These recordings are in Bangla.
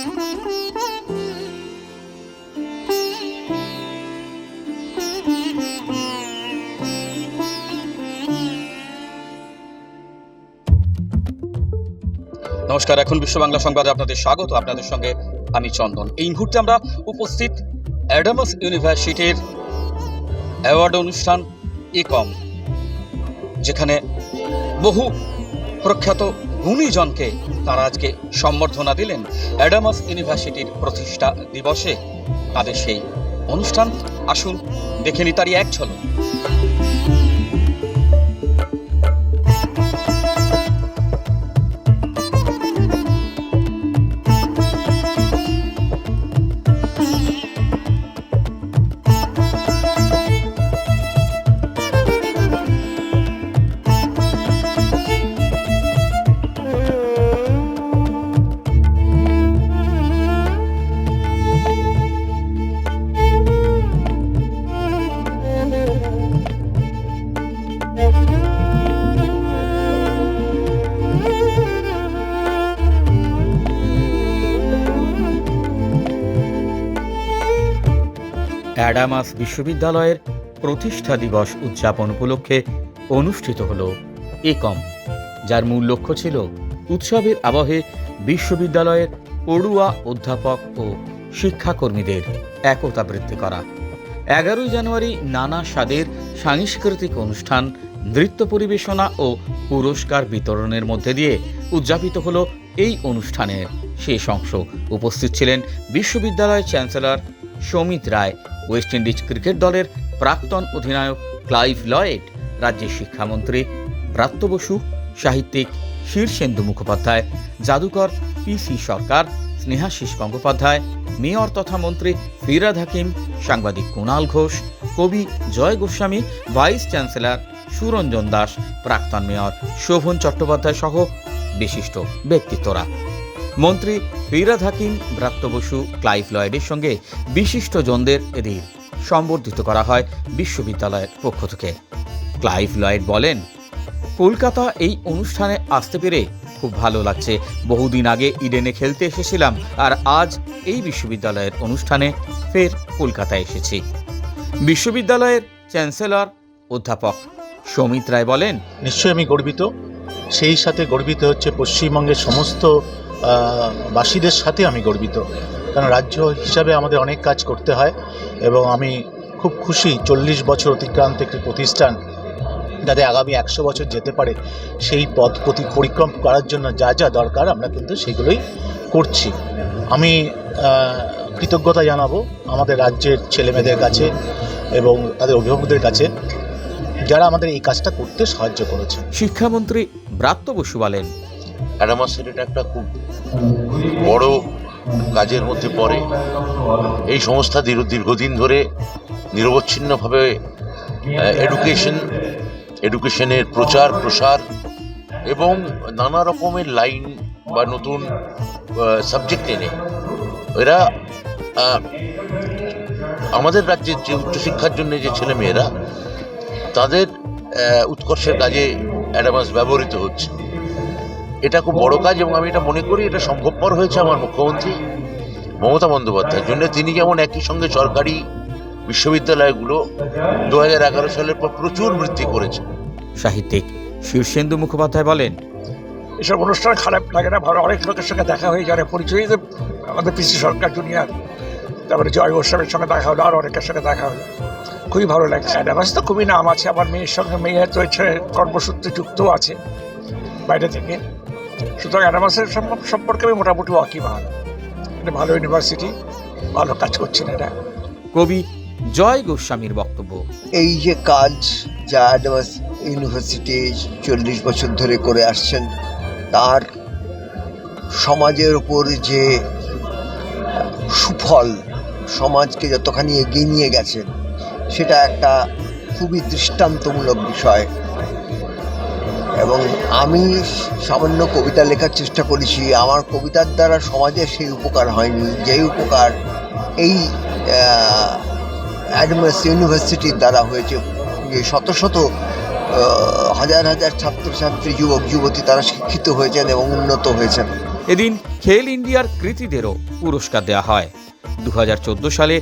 নমস্কার, এখন বিশ্ব বাংলা সংবাদে আপনাদের স্বাগত। আপনাদের সঙ্গে আমি চন্দন। এই মুহূর্তে আমরা উপস্থিত অ্যাডামাস ইউনিভার্সিটির অ্যাওয়ার্ড অনুষ্ঠান একম যেখানে বহু প্রখ্যাত গুণীজনকে তারা আজকে সম্বর্ধনা দিলেন অ্যাডামাস ইউনিভার্সিটির প্রতিষ্ঠা দিবসে। তাদের সেই অনুষ্ঠান, আসুন, দেখে নি তারই এক ঝলক। অ্যাডামাস বিশ্ববিদ্যালয়ের প্রতিষ্ঠা দিবস উদযাপন উপলক্ষে অনুষ্ঠিত হল একম, যার মূল লক্ষ্য ছিল উৎসবের আবহে বিশ্ববিদ্যালয়ের পড়ুয়া অধ্যাপক ও শিক্ষাকর্মীদের একতা বৃদ্ধি করা। এগারোই জানুয়ারি নানা স্বাদের সাংস্কৃতিক অনুষ্ঠান, নৃত্য পরিবেশনা ও পুরস্কার বিতরণের মধ্যে দিয়ে উদযাপিত হল এই অনুষ্ঠানের শেষ অংশ উপস্থিত ছিলেন বিশ্ববিদ্যালয়ের chancellor Samit Roy West Indies cricket দলের প্রাক্তন অধিনায়ক ক্লাইভ লয়েড, রাজ্যের শিক্ষামন্ত্রী ব্রাত্য বসু, সাহিত্যিক শীর্ষেন্দু মুখোপাধ্যায়, জাদুকর P C Sarkar, Snehashis Gangopadhyay, mayor তথা মন্ত্রী ফিরাদ হাকিম, সাংবাদিক কুণাল ঘোষ, কবি জয় গোস্বামী, ভাইস চ্যান্সেলর সুরঞ্জন দাস, প্রাক্তন মেয়র শোভন চট্টোপাধ্যায় সহ বিশিষ্ট ব্যক্তিত্বরা। মন্ত্রী ফিরাদ হাকিম, ব্রাত্য বসু, ক্লাইভ লয়েডের সঙ্গে বিশিষ্ট জনদের এদের সম্বর্ধিত করা হয় বিশ্ববিদ্যালয়ের পক্ষ থেকে। ক্লাইভ লয়েড বলেন, কলকাতা এই অনুষ্ঠানে আসতে পেরে খুব ভালো লাগছে। বহুদিন আগে ইডেনে খেলতে এসেছিলাম আর আজ এই বিশ্ববিদ্যালয়ের অনুষ্ঠানে ফের কলকাতায় এসেছি। বিশ্ববিদ্যালয়ের চ্যান্সেলর অধ্যাপক সমিত রায় বলেন, নিশ্চয়ই আমি গর্বিত। সেই সাথে গর্বিত হচ্ছে পশ্চিমবঙ্গের সমস্ত বাসীদের সাথে আমি গর্বিত। কারণ রাজ্য হিসাবে আমাদের অনেক কাজ করতে হয় এবং আমি খুব খুশি চল্লিশ বছর অতিক্রান্ত একটি প্রতিষ্ঠান যাতে আগামী একশো বছর যেতে পারে, সেই পথ প্রতি পরিক্রম করার জন্য যা যা দরকার আমরা কিন্তু সেগুলোই করছি। আমি কৃতজ্ঞতা জানাব আমাদের রাজ্যের ছেলেমেয়েদের কাছে এবং তাদের অভিভাবকদের কাছে, যারা আমাদের এই কাজটা করতে সাহায্য করেছে। শিক্ষামন্ত্রী ব্রাত্য বসু বলেন এটা একটা খুব বড় কাজের মধ্যে পড়ে। এই সংস্থা দীর্ঘ, দীর্ঘদিন ধরে নিরবচ্ছিন্নভাবে এডুকেশন এডুকেশনের প্রচার, প্রসার এবং নানা রকমের লাইন বা নতুন সাবজেক্ট এনে। এরা আমাদের রাজ্যের যে উচ্চশিক্ষার জন্য যে ছেলেমেয়েরা, তাদের উৎকর্ষের কাজে অ্যাডামাস ব্যবহৃত হচ্ছে। এটা খুব বড় কাজ এবং আমি এটা মনে করি এটা সম্ভবপর হয়েছে আমার মুখ্যমন্ত্রী মমতা বন্দ্যোপাধ্যায়ের জন্য। তিনি যেমন একই সঙ্গে সরকারি বিশ্ববিদ্যালয়গুলো দু হাজার এগারো সালের পর প্রচুর বৃদ্ধি করেছে। সাহিত্যিক শীর্ষেন্দু মুখোপাধ্যায় বলেন এসব অনুষ্ঠান খারাপ লাগে না ভালো অনেক লোকের সঙ্গে দেখা হয়ে যাবে পরিচয় যে আমাদের পিসি সরকার জুনিয়র। তারপরে জয় গোস্বামীর সঙ্গে দেখা হলো আর অনেকের সঙ্গে দেখা হলো। খুবই ভালো লাগছে। অ্যাডাভাস তো খুবই নাম আছে আমার মেয়ের সঙ্গে মেয়ের রয়েছে কর্মসূত্রে যুক্তও আছে বাইরে থেকে। সুতরাং অ্যাডাভাসের সম্প- সম্পর্কে আমি মোটামুটি ওয়াকিবহাল। এটা ভালো ইউনিভার্সিটি ভালো কাজ করছেন এটা কবি জয় গোস্বামীর বক্তব্য। এই যে কাজ যা অ্যাডভান্স ইউনিভার্সিটি চল্লিশ বছর ধরে করে আসছেন তার সমাজের উপর যে সুফল সমাজকে যতখানি এগিয়ে নিয়ে গেছেন সেটা একটা খুবই দৃষ্টান্তমূলক বিষয়। এবং আমি সামান্য কবিতা লেখার চেষ্টা করেছি। আমার কবিতার দ্বারা সমাজের সেই উপকার হয়নি। যেই উপকার এই অ্যাডমাস ইউনিভার্সিটির দ্বারা হয়েছে যে শত শত হাজার হাজার ছাত্রছাত্রী, যুবক, যুবতী তারা শিক্ষিত হয়েছেন এবং উন্নত হয়েছেন। এদিন খেল ইন্ডিয়ার কৃতীদেরও পুরস্কার দেওয়া হয়। দু হাজার চোদ্দ সালে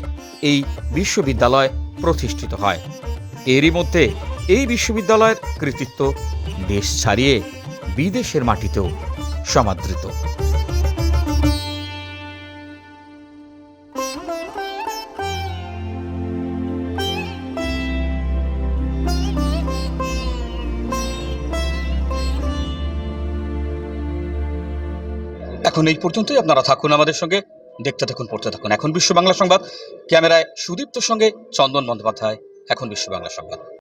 এই বিশ্ববিদ্যালয় প্রতিষ্ঠিত হয়। এরই মধ্যে এই বিশ্ববিদ্যালয়ের কৃতিত্ব দেশ ছাড়িয়ে বিদেশের মাটিতেও সমাদৃত। এখন এই পর্যন্তই। আপনারা থাকুন আমাদের সঙ্গে, দেখতে থাকুন, পড়তে থাকুন। এখন বিশ্ব বাংলা সংবাদ। ক্যামেরায় সুদীপ্তর সঙ্গে চন্দন বন্দ্যোপাধ্যায়। এখন বিশ্ব বাংলা সংবাদ।